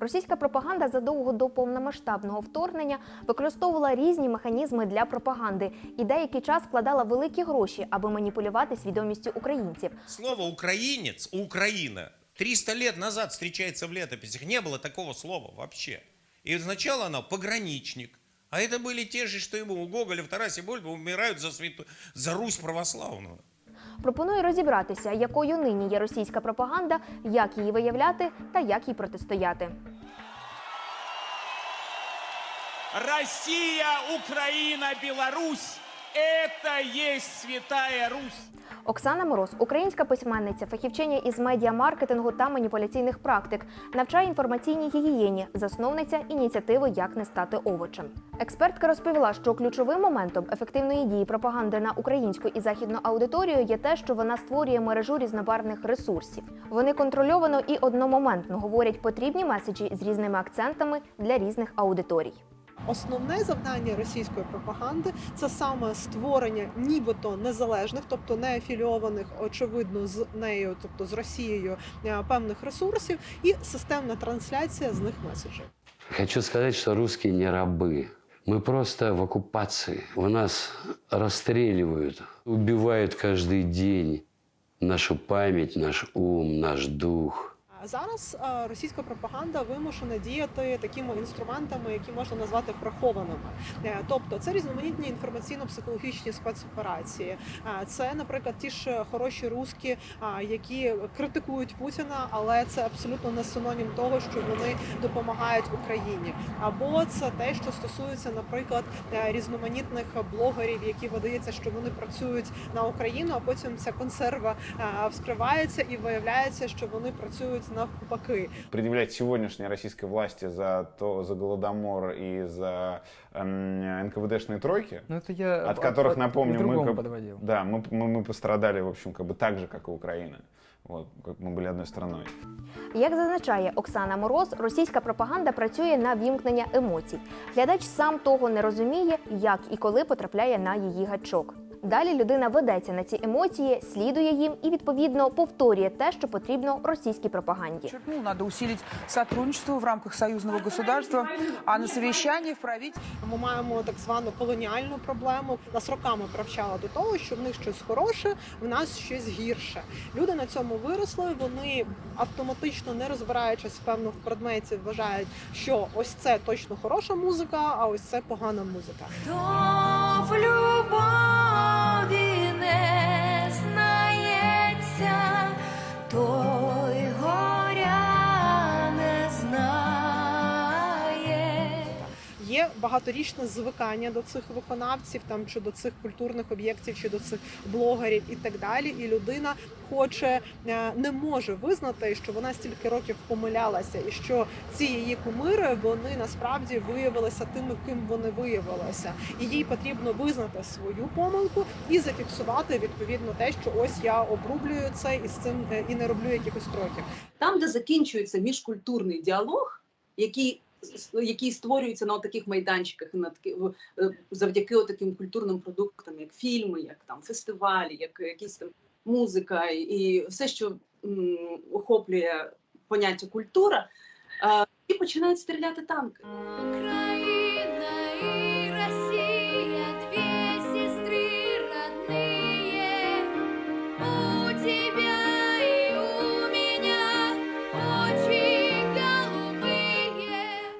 Російська пропаганда задовго до повномасштабного вторгнення використовувала різні механізми для пропаганди і деякий час вкладала великі гроші, аби маніпулювати свідомістю українців. Слово «украинец» у Украина 300 лет назад встречается в летописях. Не было такого слова вообще. И сначала оно «пограничник». А это были те же, что ему у Гоголя в Тарасе Бульба умирают за, святу... за Русь православную. Пропоную розібратися, якою нині є російська пропаганда, як її виявляти та як їй протистояти. Росія, Україна, Беларусь – это есть Святая Русь. Оксана Мороз, українська письменниця, фахівчиня із медіамаркетингу та маніпуляційних практик, навчає інформаційній гігієні, засновниця ініціативи Як не стати овочем. Експертка розповіла, що ключовим моментом ефективної дії пропаганди на українську і західну аудиторію є те, що вона створює мережу різнобарвних ресурсів. Вони контрольовано і одномоментно говорять потрібні меседжі з різними акцентами для різних аудиторій. Основне завдання російської пропаганди це саме створення нібито незалежних, тобто не афілійованих, очевидно, з нею, тобто з Росією е, певних ресурсів, і системна трансляція з них меседжів. Хочу сказать, что русские не рабы. Мы просто в оккупации. У нас расстреливают, убивают каждый день нашу память, наш ум, наш дух. Зараз е, російська пропаганда вимушена діяти такими інструментами, які можна назвати прихованими. Е, Тобто це різноманітні інформаційно-психологічні спецоперації. Е, Це, наприклад, ті ж хороші руски, які критикують Путіна, але це абсолютно не синонім того, що вони допомагають Україні. Або це те, що стосується, наприклад, різноманітних блогерів, які видається, що вони працюють на Україну, а потім ця консерва вскривається і виявляється, що вони працюють навпаки. предъявлять сегодняшней российской власти за то, за голодомор и за эм, НКВДшные тройки, Ну, это я от которых, напомню, к мы, другому как- подводил. да, мы, мы, мы пострадали, в общем, как бы так же, как и Украина. Вот, как мы были одной страной. Як зазначає Оксана Мороз, російська пропаганда працює на вімкнення емоцій. Глядач сам того не розуміє, як і коли потрапляє на її гачок. Далі людина ведеться на ці емоції, слідує їм і відповідно повторює те, що потрібно російській пропаганді. подчеркнул, надо усилить сотрудничество в рамках союзного государства, а на совещании в правительстве Ми маємо так звану колоніальну проблему. Нас роками привчала до того, що в них щось хороше, в нас щось гірше. Люди на цьому виросли. Вони автоматично, не розбираючись певно в предметі, вважають, що ось це точно хороша музика, а ось це погана музика. Хто в любові багаторічне звикання до цих виконавців, там чи до цих культурних об'єктів, чи до цих блогерів і так далі. І людина хоче е, не може визнати, що вона стільки років помилялася, і що ці її кумири вони насправді виявилися тими, ким вони виявилися. І їй потрібно визнати свою помилку і зафіксувати відповідно те, що ось я обрублюю це і з цим е, і не роблю якихось кроків. там, де закінчується міжкультурний діалог, який який створюються на таких майданчиках на такі е, завдяки таким культурним продуктам, як фільми, як там фестивалі, як якісь там музика і все, що м, охоплює поняття культура, е, і починають стріляти танки.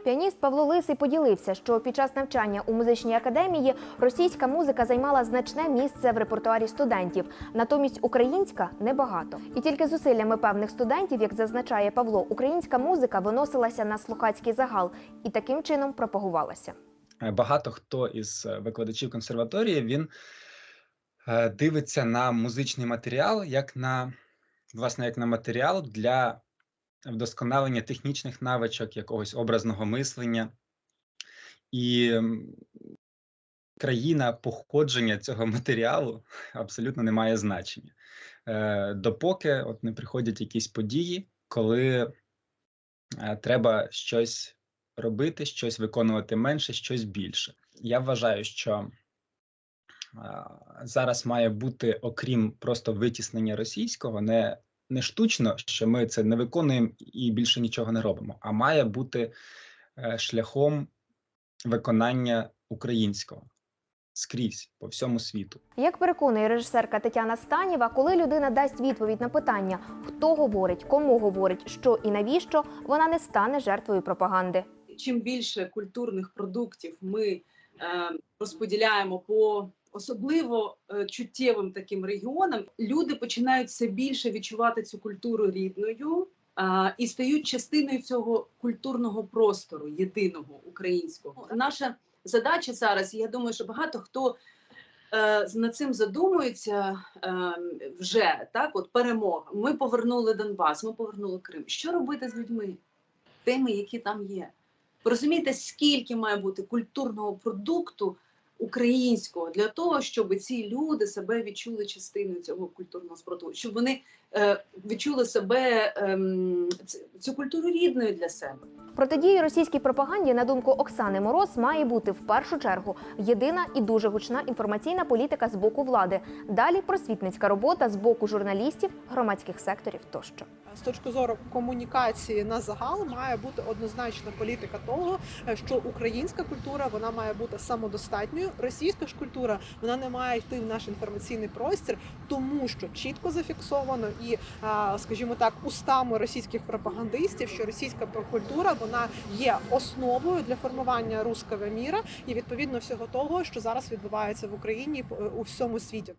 Піаніст Павло Лисий поділився, що під час навчання у музичній академії російська музика займала значне місце в репертуарі студентів, натомість українська небагато. І тільки зусиллями певних студентів, як зазначає Павло, українська музика виносилася на слухацький загал і таким чином пропагувалася. Багато хто із е, викладачів консерваторії він е, дивиться на музичний матеріал як на власне як на матеріал для вдосконалення технічних навичок, якогось образного мислення. І країна походження цього матеріалу абсолютно не має значення. Е, Допоки от не приходять якісь події, коли е, треба щось робити, щось виконувати менше, щось більше. Я вважаю, що зараз має бути, окрім просто витіснення російського, не не штучно, що ми це не виконуємо і більше нічого не робимо, а має бути е, шляхом виконання українського скрізь по всьому світу. Як переконує режисерка Тетяна Станєва, коли людина дасть відповідь на питання, хто говорить, кому говорить, що і навіщо, вона не стане жертвою пропаганди. чим більше культурних продуктів ми е, розподіляємо по особливо е, чуттєвим таким регіонам, люди починають все більше відчувати цю культуру рідною і стають частиною цього культурного простору єдиного українського. Наша задача зараз, і я думаю, що багато хто е, над цим задумується е, вже так. От перемога. Ми повернули Донбас, ми повернули Крим. Що робити з людьми, тими, які там є? Ви розумієте, скільки має бути культурного продукту українського для того, щоб ці люди себе відчули частиною цього культурного спротиву, щоб вони е, відчули себе ем, цю культуру рідною для себе. Протидії російській пропаганді, на думку Оксани Мороз, має бути в першу чергу єдина і дуже гучна інформаційна політика з боку влади. Далі просвітницька робота з боку журналістів, громадських секторів тощо. З точки зору комунікації на загал має бути однозначна політика того, е, що українська культура вона має бути самодостатньою. Російська ж культура вона не має йти в наш інформаційний простір, тому що чітко зафіксовано і, скажімо так, устами російських пропагандистів, що російська культура вона є основою для формування руского міра і відповідно всього того, що зараз відбувається в Україні і по- у всьому світі.